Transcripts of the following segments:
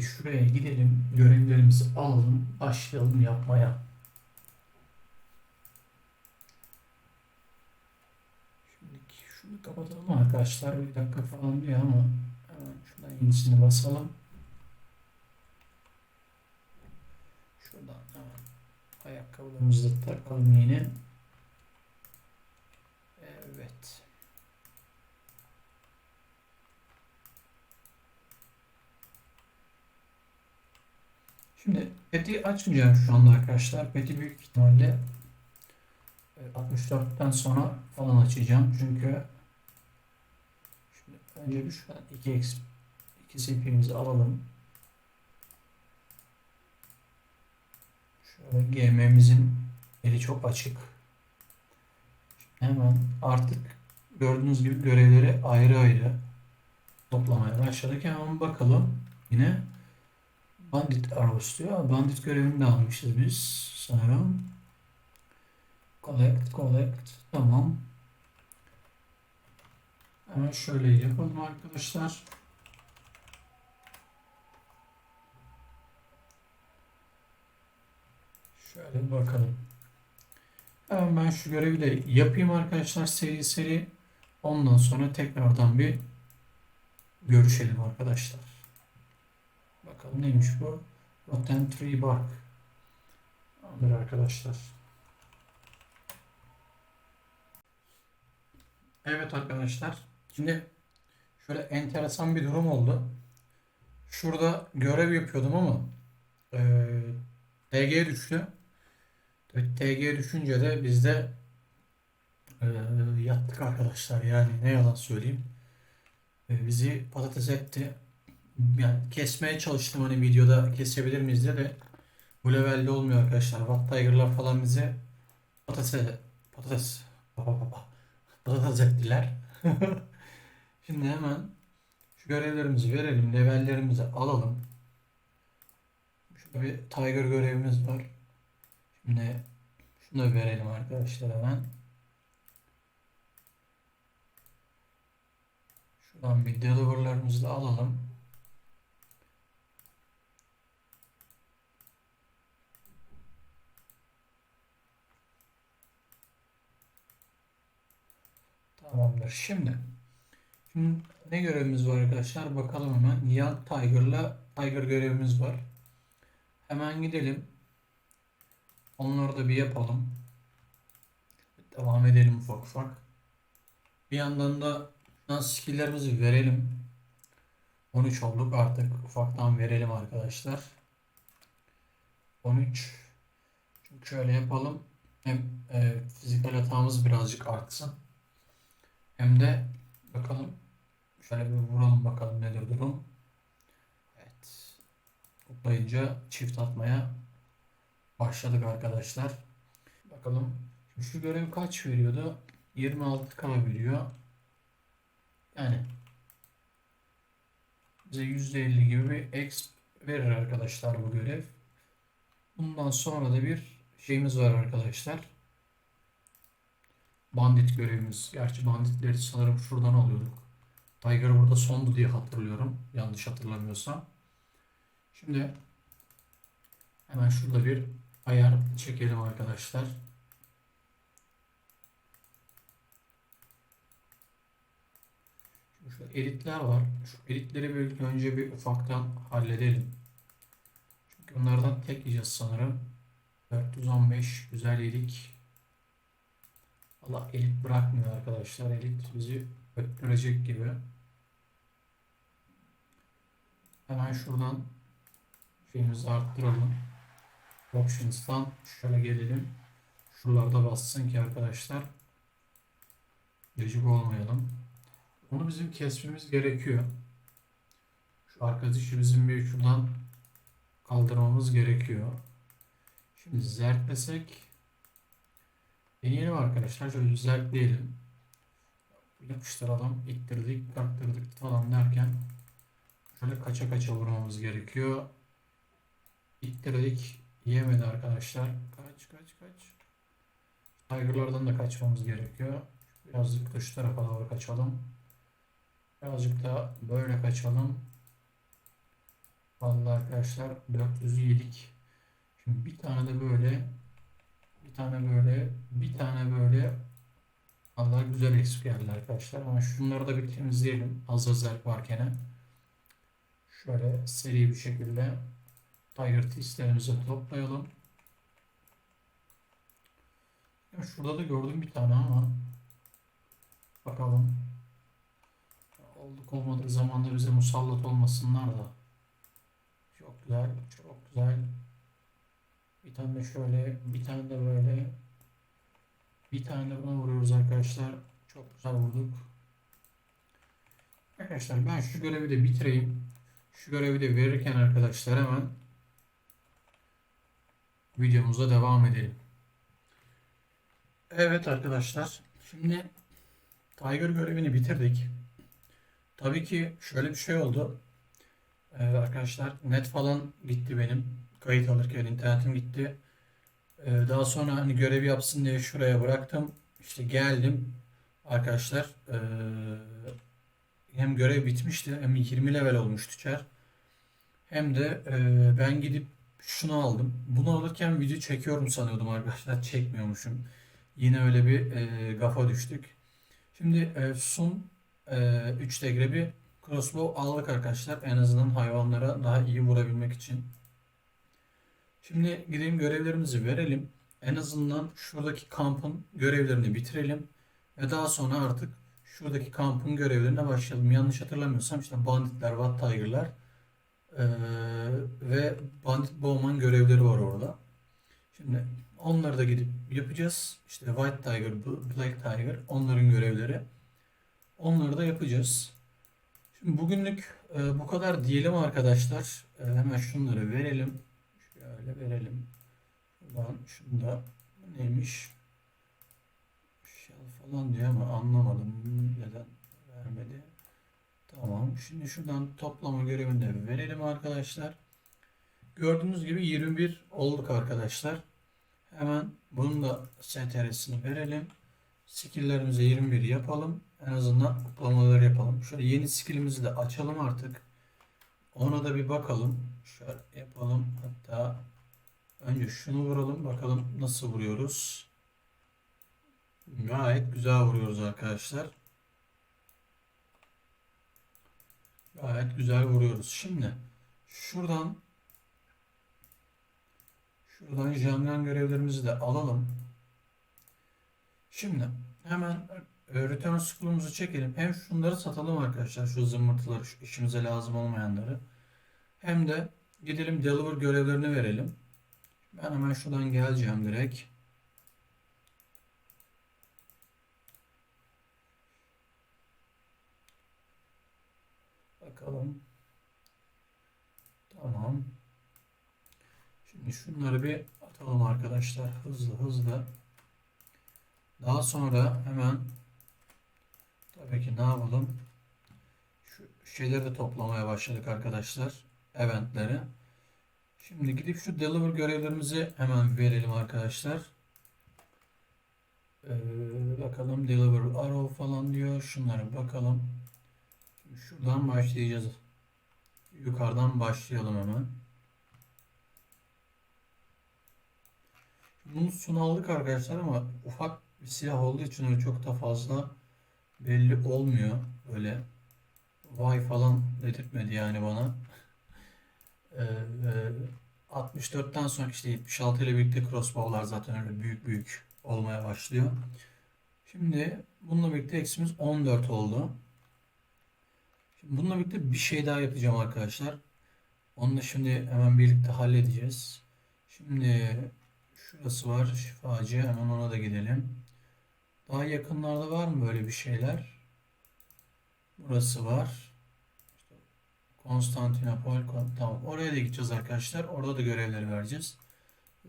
Şuraya gidelim. Görevlerimizi alalım. Başlayalım yapmaya. Şimdi şunu kapatalım arkadaşlar. Bir dakika falan diyor ama hemen şuradan yenisini basalım. Şuradan hemen ayakkabılarımızı takalım yine. Evet. Şimdi peti açmayacağım şu anda arkadaşlar. Peti büyük ihtimalle e, 64'ten sonra falan açacağım. Çünkü şimdi önce bir şuradan 2x 2 CP'mizi alalım. Şöyle GM'mizin eli çok açık. Şimdi hemen artık gördüğünüz gibi görevleri ayrı ayrı toplamaya başladık. Hemen bakalım yine. Bandit Arrows diyor. Bandit görevini de almışız biz sanırım. Collect, collect. Tamam. Hemen şöyle yapalım arkadaşlar. Şöyle bakalım. Hemen ben şu görevi de yapayım arkadaşlar seri seri. Ondan sonra tekrardan bir görüşelim arkadaşlar. Bakalım neymiş bu? Rotten Tree Bark. Tamamdır arkadaşlar. Evet arkadaşlar. Şimdi şöyle enteresan bir durum oldu. Şurada görev yapıyordum ama eee TG düştü. Evet, TG düşünce de biz de eee, yattık arkadaşlar. Yani ne yalan söyleyeyim. E, bizi patates etti yani kesmeye çalıştım hani videoda kesebilir miyiz diye de bu levelde olmuyor arkadaşlar. Watt Tiger'lar falan bize patates patates baba baba patates ettiler. Şimdi hemen şu görevlerimizi verelim. Levellerimizi alalım. Şurada bir Tiger görevimiz var. Şimdi şunu da verelim arkadaşlar hemen. Şuradan bir deliver'larımızı da alalım. Tamamdır. Şimdi, şimdi ne görevimiz var arkadaşlar? Bakalım hemen. Young Tiger'la Tiger görevimiz var. Hemen gidelim. Onları da bir yapalım. Devam edelim ufak ufak. Bir yandan da şuradan skill'lerimizi verelim. 13 olduk artık. Ufaktan verelim arkadaşlar. 13. Çünkü şöyle yapalım. Hem e, fiziksel hatamız birazcık artsın. Hem de bakalım şöyle bir vuralım bakalım nedir durum. Evet. Toplayınca çift atmaya başladık arkadaşlar. Bakalım şu görev kaç veriyordu? 26k veriyor. Yani bize %50 gibi bir exp verir arkadaşlar bu görev. Bundan sonra da bir şeyimiz var arkadaşlar. Bandit görevimiz. Gerçi banditleri sanırım şuradan alıyorduk. Tiger burada sondu diye hatırlıyorum. Yanlış hatırlamıyorsam. Şimdi hemen şurada bir ayar çekelim arkadaşlar. Şimdi şu editler var. Şu editleri bir önce bir ufaktan halledelim. Çünkü bunlardan tek yiyeceğiz sanırım. 415 güzel iyilik. Allah elit bırakmıyor arkadaşlar. Elit bizi öttürecek gibi. Hemen şuradan şeyimizi arttıralım. Options'tan şöyle gelelim. Şuralarda bassın ki arkadaşlar. Gecik olmayalım. Onu bizim kesmemiz gerekiyor. Şu arkadaşı bizim bir şuradan kaldırmamız gerekiyor. Şimdi zertlesek Deneyelim arkadaşlar. Şöyle düzeltleyelim. Yapıştıralım. ittirdik, taktırdık falan derken şöyle kaça kaça vurmamız gerekiyor. İttirdik. Yemedi arkadaşlar. Kaç kaç kaç. Tiger'lardan da kaçmamız gerekiyor. Birazcık dış tarafa doğru kaçalım. Birazcık da böyle kaçalım. Vallahi arkadaşlar 400'ü yedik. Şimdi bir tane de böyle bir tane böyle bir tane böyle Allah güzel eksik geldi arkadaşlar. Ama şunları da bir temizleyelim. Az özellik varken. Şöyle seri bir şekilde Tiger Tistlerimizi toplayalım. Ya şurada da gördüm bir tane ama bakalım. Olduk olmadık zamanda bize musallat olmasınlar da. Çok güzel, çok güzel. Bir tane de şöyle, bir tane de böyle. Bir tane de buna vuruyoruz arkadaşlar. Çok güzel vurduk. Arkadaşlar ben şu görevi de bitireyim. Şu görevi de verirken arkadaşlar hemen videomuza devam edelim. Evet arkadaşlar. Şimdi Tiger görevini bitirdik. Tabii ki şöyle bir şey oldu. Ee, arkadaşlar net falan gitti benim. Kayıt alırken internetim gitti. Ee, daha sonra hani görev yapsın diye şuraya bıraktım. İşte geldim arkadaşlar. Ee, hem görev bitmişti hem 20 level olmuştu çar. Hem de e, ben gidip şunu aldım. Bunu alırken video çekiyorum sanıyordum arkadaşlar. Çekmiyormuşum. Yine öyle bir gafa düştük. Şimdi Sun e, 3 degre bir crossbow aldık arkadaşlar. En azından hayvanlara daha iyi vurabilmek için. Şimdi gidelim görevlerimizi verelim. En azından şuradaki kampın görevlerini bitirelim. Ve daha sonra artık şuradaki kampın görevlerine başlayalım. Yanlış hatırlamıyorsam işte banditler, Watt Tiger'lar eee, ve Bandit Bowman görevleri var orada. Şimdi onları da gidip yapacağız. İşte White Tiger, Black Tiger onların görevleri. Onları da yapacağız. Şimdi bugünlük e, bu kadar diyelim arkadaşlar. E, hemen şunları verelim. Şöyle verelim. Şuradan şunu da bu neymiş? Shell falan diyor ama anlamadım neden vermedi. Tamam. Şimdi şuradan toplama görevini de verelim arkadaşlar. Gördüğünüz gibi 21 olduk arkadaşlar. Hemen bunun da STR'sini verelim. Skill'lerimize 21 yapalım. En azından kutlamaları yapalım. Şöyle yeni skill'imizi de açalım artık. Ona da bir bakalım. Şöyle yapalım. Hatta önce şunu vuralım. Bakalım nasıl vuruyoruz. Gayet güzel vuruyoruz arkadaşlar. Gayet güzel vuruyoruz. Şimdi şuradan şuradan jangan görevlerimizi de alalım. Şimdi hemen e, return school'umuzu çekelim. Hem şunları satalım arkadaşlar. Şu zımbırtıları, şu işimize lazım olmayanları. Hem de gidelim deliver görevlerini verelim. Ben hemen şuradan geleceğim direkt. Bakalım. Tamam. Şimdi şunları bir atalım arkadaşlar. Hızlı hızlı. Daha sonra hemen tabii ki ne yapalım? Şu şeyleri de toplamaya başladık arkadaşlar. Eventleri. Şimdi gidip şu deliver görevlerimizi hemen verelim arkadaşlar. Ee, bakalım deliver arrow falan diyor. Şunlara bakalım. Şimdi şuradan başlayacağız. Yukarıdan başlayalım hemen. Bunu sun aldık arkadaşlar ama ufak bir silah olduğu için öyle çok da fazla belli olmuyor. Böyle vay falan dedirtmedi yani bana. Ee, e, 64'ten sonra işte 76 ile birlikte crossbow'lar zaten öyle büyük büyük olmaya başlıyor. Şimdi bununla birlikte eksimiz 14 oldu. Şimdi bununla birlikte bir şey daha yapacağım arkadaşlar. Onu da şimdi hemen birlikte halledeceğiz. Şimdi şurası var şifacı hemen ona da gidelim. Daha yakınlarda var mı böyle bir şeyler? Burası var. Konstantinopol. Tamam. Oraya da gideceğiz arkadaşlar. Orada da görevleri vereceğiz.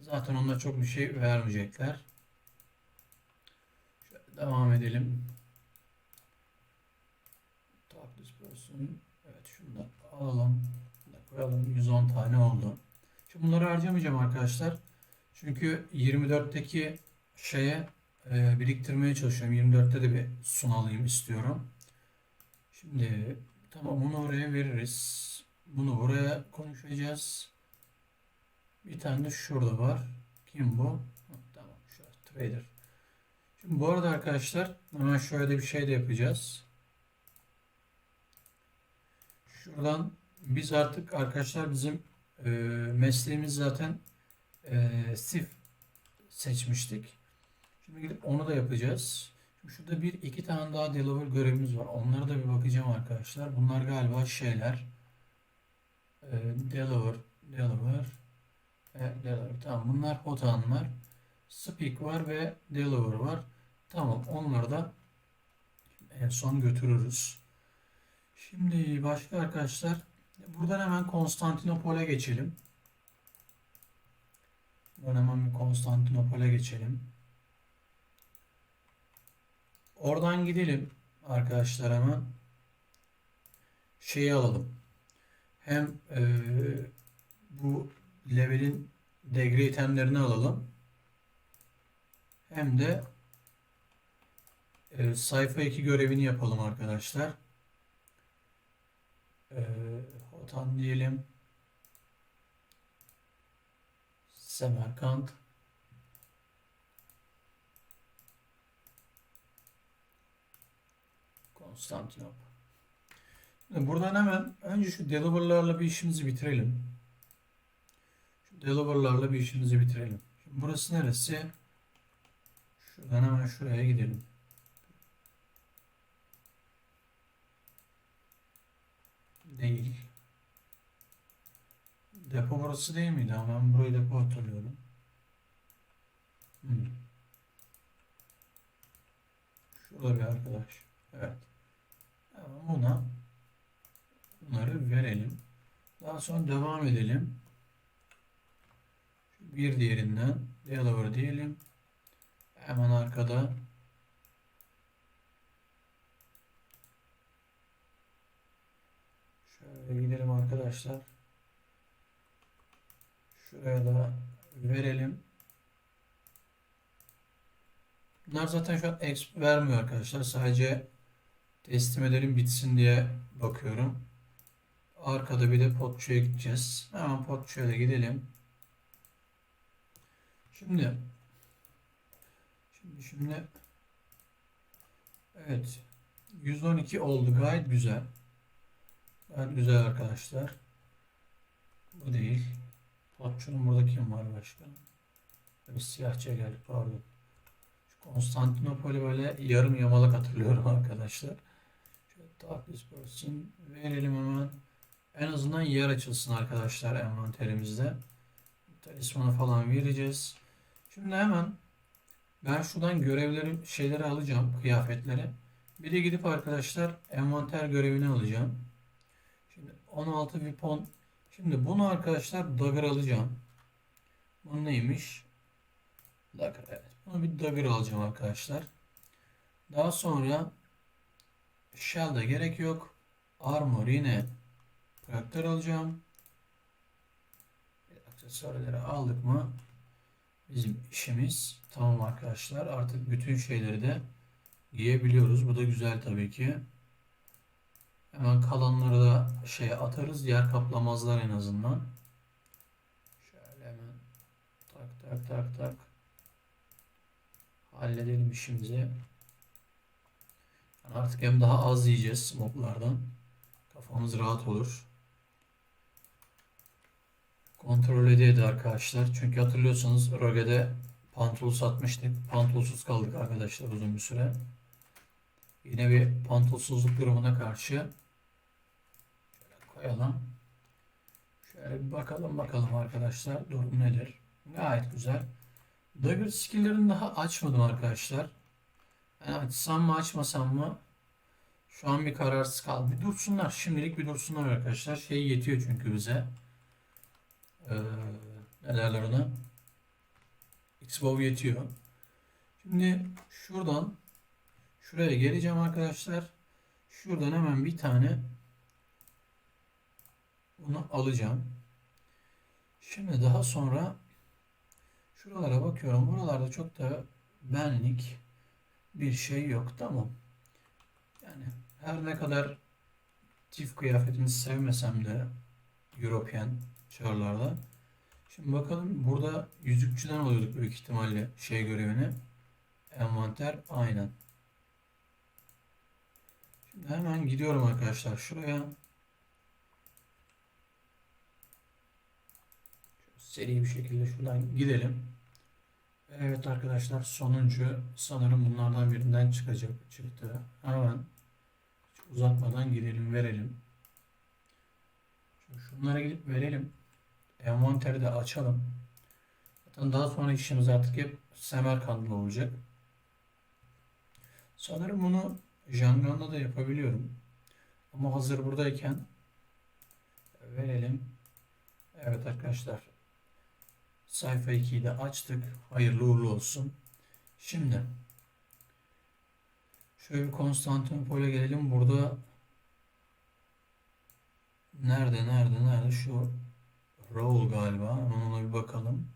Zaten onlar çok bir şey vermeyecekler. Şöyle devam edelim. Talk this person. Evet şunu da alalım. Bunu da koyalım. 110 tane oldu. Şimdi bunları harcamayacağım arkadaşlar. Çünkü 24'teki şeye e, biriktirmeye çalışıyorum. 24'te de bir sun alayım istiyorum. Şimdi tamam onu oraya veririz. bunu buraya konuşacağız. Bir tane de şurada var. Kim bu? Tamam şu trader. Şimdi bu arada arkadaşlar hemen şöyle bir şey de yapacağız. Şuradan biz artık arkadaşlar bizim e, mesleğimiz zaten e, SIF seçmiştik. Şimdi gidip onu da yapacağız. Şurada bir iki tane daha deliver görevimiz var. Onlara da bir bakacağım arkadaşlar. Bunlar galiba şeyler. E, deliver, deliver, e, deliver. Tamam bunlar hotanlar. Speak var ve deliver var. Tamam onları da en son götürürüz. Şimdi başka arkadaşlar buradan hemen Konstantinopol'e geçelim. Buradan hemen bir Konstantinopol'e geçelim. Oradan gidelim arkadaşlar hemen. Şeyi alalım. Hem eee, bu level'in degree itemlerini alalım. Hem de eee, sayfa 2 görevini yapalım arkadaşlar. Eee Hotan diyelim. Semerkant. Konstantinopol. Şimdi buradan hemen önce şu deliver'larla bir işimizi bitirelim. Şu deliver'larla bir işimizi bitirelim. Şimdi burası neresi? Şuradan hemen şuraya gidelim. Değil. Depo burası değil miydi? Ama ben burayı depo hatırlıyorum. Hmm. Şurada bir arkadaş. Evet. Hemen buna bunları verelim. Daha sonra devam edelim. Bir diğerinden deliver diyelim. Hemen arkada şöyle gidelim arkadaşlar. Şuraya da verelim. Bunlar zaten şu an exp vermiyor arkadaşlar. Sadece teslim edelim bitsin diye bakıyorum. Arkada bir de potçuya gideceğiz. Hemen potçuya da gidelim. Şimdi şimdi şimdi evet 112 oldu. Gayet güzel. Gayet güzel arkadaşlar. Bu değil. Potçunun burada kim var başka? Bir siyahçıya geldik pardon. Konstantinopol'ü böyle yarım yamalak hatırlıyorum arkadaşlar. This person verelim hemen. En azından yer açılsın arkadaşlar envanterimizde. Talismanı falan vereceğiz. Şimdi hemen ben şuradan görevleri şeyleri alacağım. Kıyafetleri. Bir de gidip arkadaşlar envanter görevini alacağım. Şimdi 16 weapon Şimdi bunu arkadaşlar dagger alacağım. Bu neymiş? Dagger evet. Bunu bir dagger alacağım arkadaşlar. Daha sonra shell'da gerek yok. Armor yine traktör alacağım. Aksesuarları aldık mı? Bizim işimiz tamam arkadaşlar. Artık bütün şeyleri de giyebiliyoruz. Bu da güzel tabii ki. Hemen kalanları da şeye atarız. Yer kaplamazlar en azından. Şöyle hemen tak tak tak tak. Halledelim işimizi. Artık hem daha az yiyeceğiz moblardan. Kafamız rahat olur. Kontrol edeydi arkadaşlar. Çünkü hatırlıyorsanız Roge'de pantol satmıştık. Pantolsuz kaldık arkadaşlar uzun bir süre. Yine bir pantolsuzluk durumuna karşı şöyle koyalım. Şöyle bir bakalım bakalım arkadaşlar durum nedir? Gayet güzel. Dagger skill'lerini daha açmadım arkadaşlar. Yani açsam mı açmasam mı şu an bir kararsız kaldım. Bir dursunlar. Şimdilik bir dursunlar arkadaşlar. Şey yetiyor çünkü bize. Ee, ne ona? Xbow yetiyor. Şimdi şuradan şuraya geleceğim arkadaşlar. Şuradan hemen bir tane bunu alacağım. Şimdi daha sonra şuralara bakıyorum. Buralarda çok da benlik bir şey yok. Tamam. Yani her ne kadar çift kıyafetini sevmesem de European çarlarda. Şimdi bakalım burada yüzükçüden alıyorduk büyük ihtimalle şey görevini. Envanter aynen. Şimdi hemen gidiyorum arkadaşlar şuraya. Seri bir şekilde şuradan gidelim. Evet arkadaşlar sonuncu sanırım bunlardan birinden çıkacak çıktı. Hemen uzatmadan gidelim verelim. Şimdi şunlara gidip verelim. Envanteri de açalım. Zaten daha sonra işimiz artık hep Semerkant'la olacak. Sanırım bunu Jangan'da da yapabiliyorum. Ama hazır buradayken verelim. Evet arkadaşlar. Sayfa 2'yi de açtık. Hayırlı uğurlu olsun. Şimdi şöyle bir Konstantinopol'e gelelim. Burada nerede nerede nerede şu Raul galiba. Hemen ona bir bakalım.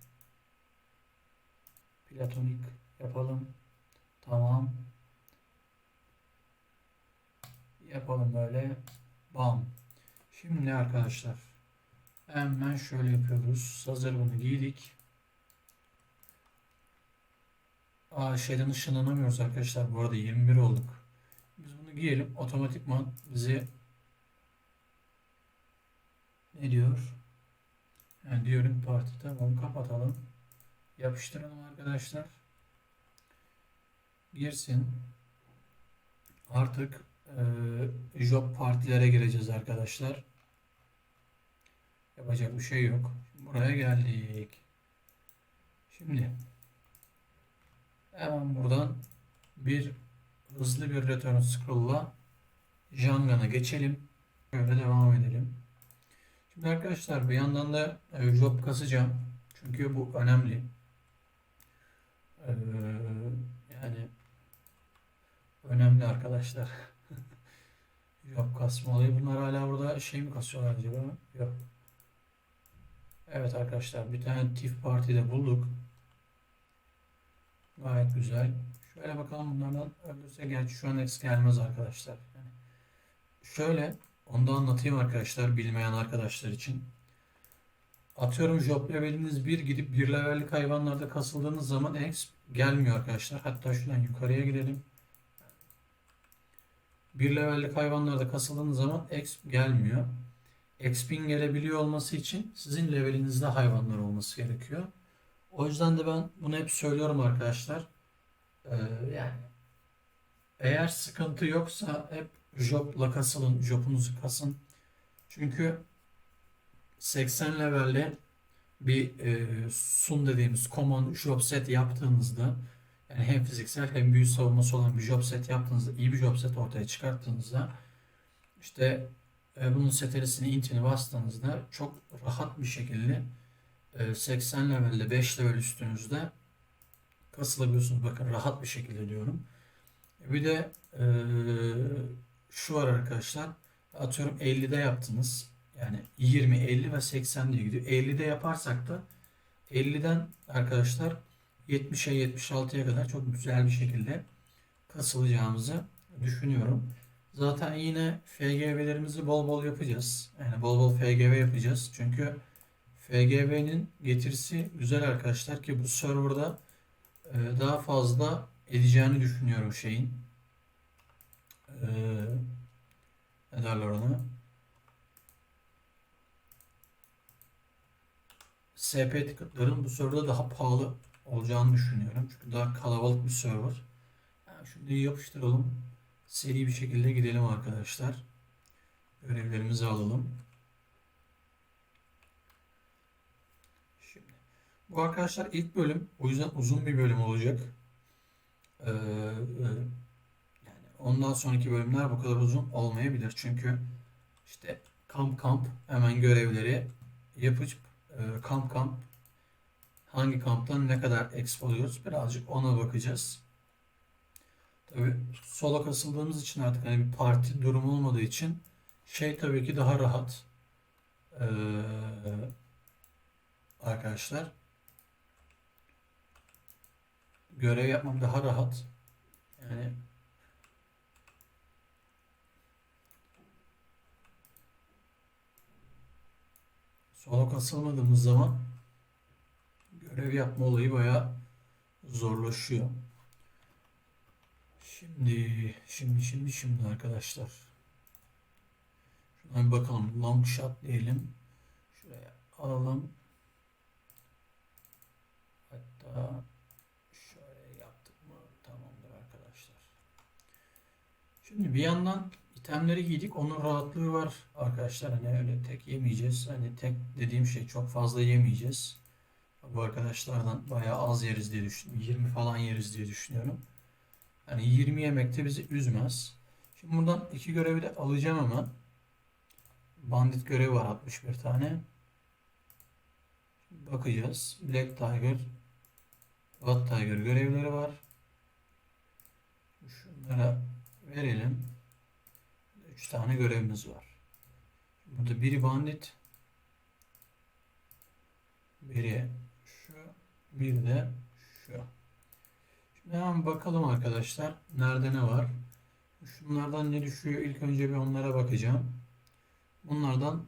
Platonik yapalım. Tamam. Yapalım böyle. Bam. Şimdi arkadaşlar hemen şöyle yapıyoruz. Hazır bunu giydik. Aa şeyden ışınlanamıyoruz arkadaşlar. Bu arada 21 olduk. Biz bunu giyelim. Otomatikman bizi ne diyor? Yani diyorum parti tamam kapatalım. Yapıştıralım arkadaşlar. Girsin. Artık e, job partilere gireceğiz arkadaşlar. Yapacak bir şey yok. Buraya geldik. Şimdi hemen buradan bir hızlı bir return scroll'la Jangan'a geçelim. Böyle devam edelim. Şimdi arkadaşlar bir yandan da e, job kasacağım. Çünkü bu önemli. Ee, yani önemli arkadaşlar. job kasma olayı. Bunlar hala burada şey mi kasıyorlar acaba? Yok. Evet arkadaşlar bir tane TIF partide bulduk. Gayet güzel. Şöyle bakalım bunlardan öldürse gerçi şu an X gelmez arkadaşlar. Yani şöyle onu da anlatayım arkadaşlar bilmeyen arkadaşlar için. Atıyorum job leveliniz 1 gidip 1 levellik hayvanlarda kasıldığınız zaman X gelmiyor arkadaşlar. Hatta şuradan yukarıya gidelim. 1 levellik hayvanlarda kasıldığınız zaman X gelmiyor. XP'in gelebiliyor olması için sizin levelinizde hayvanlar olması gerekiyor. O yüzden de ben bunu hep söylüyorum arkadaşlar. Ee, yani eğer sıkıntı yoksa hep jobla kasılın, jobunuzu kasın. Çünkü 80 levelde bir e, sun dediğimiz command job set yaptığınızda yani hem fiziksel hem büyü savunması olan bir job set yaptığınızda iyi bir job set ortaya çıkarttığınızda işte e, bunun seterisini intini bastığınızda çok rahat bir şekilde 80 levelde 5 level üstünüzde kasılabiliyorsunuz. Bakın rahat bir şekilde diyorum. Bir de e, şu var arkadaşlar. Atıyorum 50'de yaptınız. Yani 20, 50 ve 80 diye gidiyor. 50'de yaparsak da 50'den arkadaşlar 70'e 76'ya kadar çok güzel bir şekilde kasılacağımızı düşünüyorum. Zaten yine FGV'lerimizi bol bol yapacağız. Yani bol bol FGV yapacağız. Çünkü FGV'nin getirisi güzel arkadaşlar ki bu serverda e, daha fazla edeceğini düşünüyorum şeyin. E, ne derler ona? SP ticket'ların bu serverda daha pahalı olacağını düşünüyorum. Çünkü daha kalabalık bir server. Yani şimdi yapıştıralım. Seri bir şekilde gidelim arkadaşlar. Görevlerimizi alalım. Bu arkadaşlar ilk bölüm. O yüzden uzun bir bölüm olacak. Ee, yani ondan sonraki bölümler bu kadar uzun olmayabilir. Çünkü işte kamp kamp hemen görevleri yapıp e, kamp kamp hangi kamptan ne kadar exp alıyoruz birazcık ona bakacağız. Tabii sola kasıldığımız için artık hani bir parti durumu olmadığı için şey tabii ki daha rahat. Ee, arkadaşlar görev yapmam daha rahat. Yani sola kasılmadığımız zaman görev yapma olayı bayağı zorlaşıyor. Şimdi, şimdi, şimdi, şimdi arkadaşlar. Şuna bir bakalım. Long shot diyelim. Şuraya alalım. Hatta şöyle yaptık mı tamamdır arkadaşlar. Şimdi bir yandan itemleri giydik. Onun rahatlığı var arkadaşlar. Hani öyle tek yemeyeceğiz. Hani tek dediğim şey çok fazla yemeyeceğiz. Bu arkadaşlardan bayağı az yeriz diye düşünüyorum. 20 falan yeriz diye düşünüyorum. Hani 20 yemek de bizi üzmez. Şimdi buradan iki görevi de alacağım ama bandit görevi var 61 tane. Bakacağız. Black Tiger, White Tiger görevleri var. Şunlara verelim. 3 tane görevimiz var. Burada biri bandit, biri şu, bir de şu. Şimdi hemen bakalım arkadaşlar. Nerede ne var? Şunlardan ne düşüyor? İlk önce bir onlara bakacağım. Bunlardan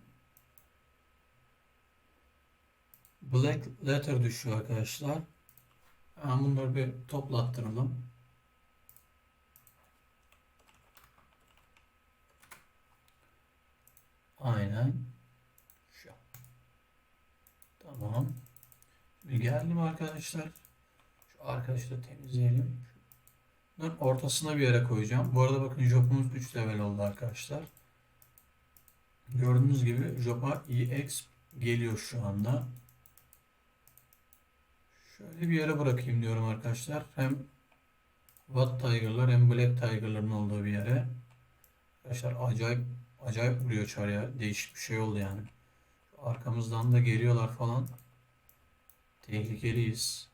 Black Letter düşüyor arkadaşlar. Hemen bunları bir toplattıralım. Aynen. Şu. Tamam. Şimdi geldim arkadaşlar. Şu arkadaşı da temizleyelim. Bunların ortasına bir yere koyacağım. Bu arada bakın jobumuz 3 level oldu arkadaşlar. Gördüğünüz gibi joba EX geliyor şu anda. Şöyle bir yere bırakayım diyorum arkadaşlar. Hem Watt Tiger'lar hem Black Tiger'ların olduğu bir yere. Arkadaşlar acayip acayip vuruyor çarya. Değişik bir şey oldu yani. Arkamızdan da geliyorlar falan. Tehlikeliyiz.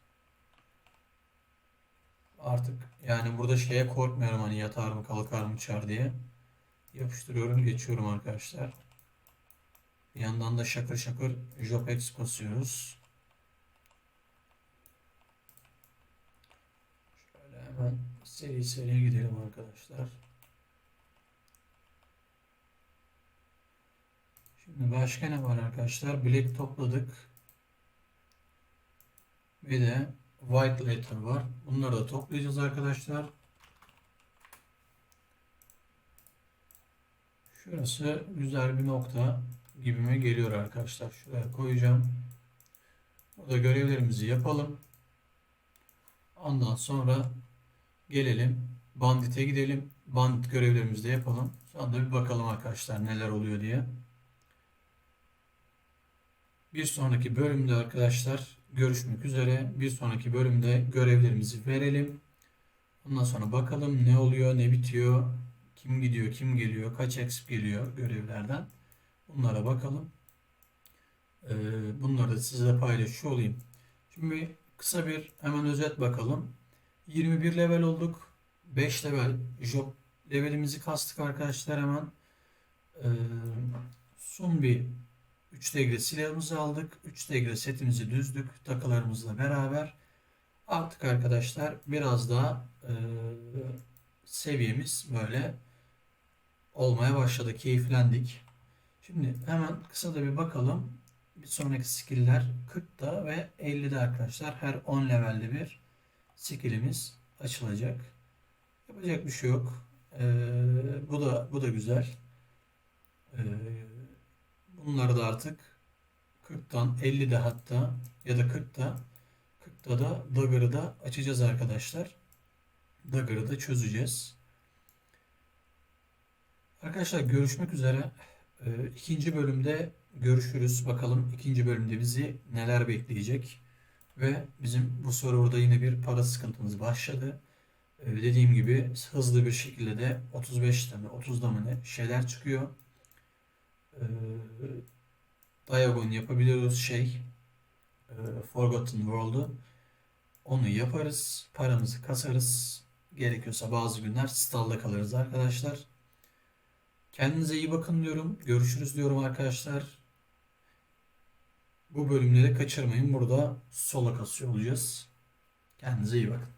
Artık yani burada şeye korkmuyorum hani yatar mı kalkar mı çar diye. Yapıştırıyorum geçiyorum arkadaşlar. Bir yandan da şakır şakır Jopex basıyoruz. Şöyle hemen seri seri gidelim arkadaşlar. Şimdi başka ne var arkadaşlar? Bilek topladık. Bir de White Letter var. Bunları da toplayacağız arkadaşlar. Şurası güzel bir nokta gibime geliyor arkadaşlar. Şuraya koyacağım. Burada görevlerimizi yapalım. Ondan sonra gelelim. Bandit'e gidelim. Bandit görevlerimizi de yapalım. Sonra da bir bakalım arkadaşlar neler oluyor diye. Bir sonraki bölümde arkadaşlar görüşmek üzere. Bir sonraki bölümde görevlerimizi verelim. Ondan sonra bakalım ne oluyor, ne bitiyor, kim gidiyor, kim geliyor, kaç exp geliyor görevlerden. Bunlara bakalım. Ee, bunları da sizle paylaşıyor olayım. Şimdi kısa bir hemen özet bakalım. 21 level olduk. 5 level job levelimizi kastık arkadaşlar hemen. Ee, son bir 3 degre silahımızı aldık. 3 degre setimizi düzdük takılarımızla beraber. Artık arkadaşlar biraz daha e, seviyemiz böyle olmaya başladı. Keyiflendik. Şimdi hemen kısa da bir bakalım. Bir sonraki skill'ler 40'da ve 50'de arkadaşlar. Her 10 levelde bir skill'imiz açılacak. Yapacak bir şey yok. Ee, bu da bu da güzel. Ee, bunları da artık 40'tan 50'de hatta ya da 40'ta 40'ta da Dagger'ı da açacağız arkadaşlar. Dagger'ı da çözeceğiz. Arkadaşlar görüşmek üzere. Ee, ikinci bölümde görüşürüz. Bakalım ikinci bölümde bizi neler bekleyecek. Ve bizim bu serverda yine bir para sıkıntımız başladı. Ee, dediğim gibi hızlı bir şekilde de 35'te mi 30'da mı ne şeyler çıkıyor. Ee, Diagon yapabiliyoruz şey. E, Forgotten World'u. Onu yaparız. Paramızı kasarız. Gerekiyorsa bazı günler stallda kalırız arkadaşlar. Kendinize iyi bakın diyorum. Görüşürüz diyorum arkadaşlar. Bu bölümleri kaçırmayın. Burada sola kasıyor olacağız. Kendinize iyi bakın.